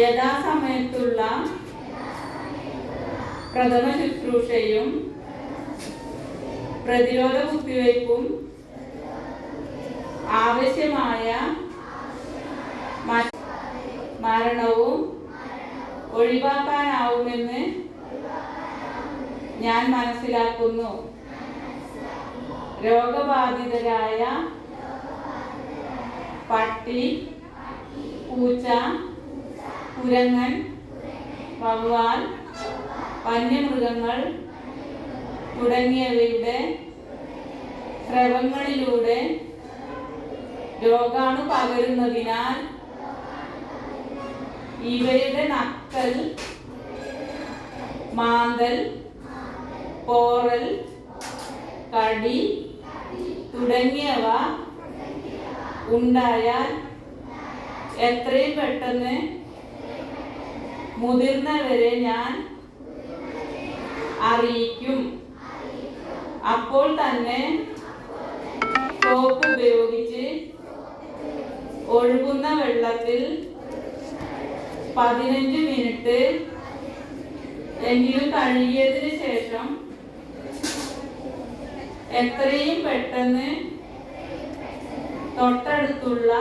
യഥാസമയത്തുള്ള പ്രഥമ ശുശ്രൂഷയും പ്രതിരോധ കുത്തിവയ്പ്പും ആവശ്യമായ മരണവും ഒഴിവാക്കാനാവുമെന്ന് ഞാൻ മനസ്സിലാക്കുന്നു. രോഗബാധിതരായ പട്ടി പൂച്ച കുരങ്ങൻ വവ്വാൽ വന്യമൃഗങ്ങൾ തുടങ്ങിയവയുടെ സ്രവങ്ങളിലൂടെ രോഗാണു പകരുന്നതിനാൽ ഇവയുടെ നക്കൽ മാന്തൽ പോറൽ കടി തുടങ്ങിയവ ഉണ്ടായാൽ എത്രയും പെട്ടെന്ന് മുതിർന്നവരെ ഞാൻ അറിയിക്കും. അപ്പോൾ തന്നെ സോപ്പ് ഉപയോഗിച്ച് ഒഴുകുന്ന വെള്ളത്തിൽ പതിനഞ്ച് മിനിറ്റ് എങ്കിലും കഴുകിയതിന് ശേഷം എത്രയും പെട്ടെന്ന് തൊട്ടടുത്തുള്ള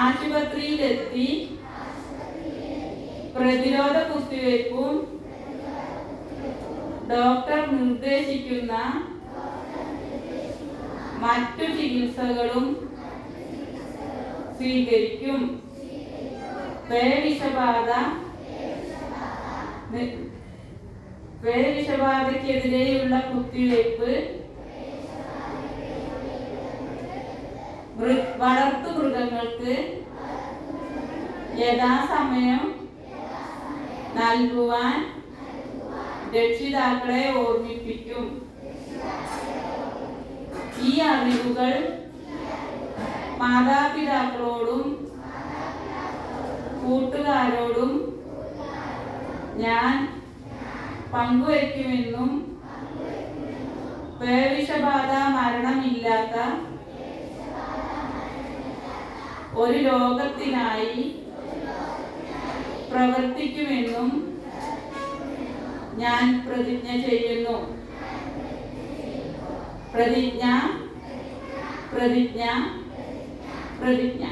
ആശുപത്രിയിലെത്തി പ്രതിരോധ കുത്തിവയ്പ്പും ഡോക്ടർ നിർദ്ദേശിക്കുന്ന മറ്റു ചികിത്സകളും സ്വീകരിക്കും. പേവിഷബാധ കുത്തിവയ്പ്പ് മൃ- വളർത്തു മൃഗങ്ങൾക്ക് യഥാസമയം നൽകുവാൻ രക്ഷിതാക്കളെ ഓർമ്മിപ്പിക്കും. ഈ അറിവുകൾ മാതാപിതാക്കളോടും കൂട്ടുകാരോടും ഞാൻ പങ്കുവയ്ക്കുമെന്നും പേവിഷബാധ മരണമില്ലാത്ത ഒരു രോഗത്തിനായി പ്രവർത്തിക്കുമെന്നും ഞാൻ പ്രതിജ്ഞ ചെയ്യുന്നു. പ്രതിജ്ഞ പ്രതിജ്ഞ പ്രതിജ്ഞ.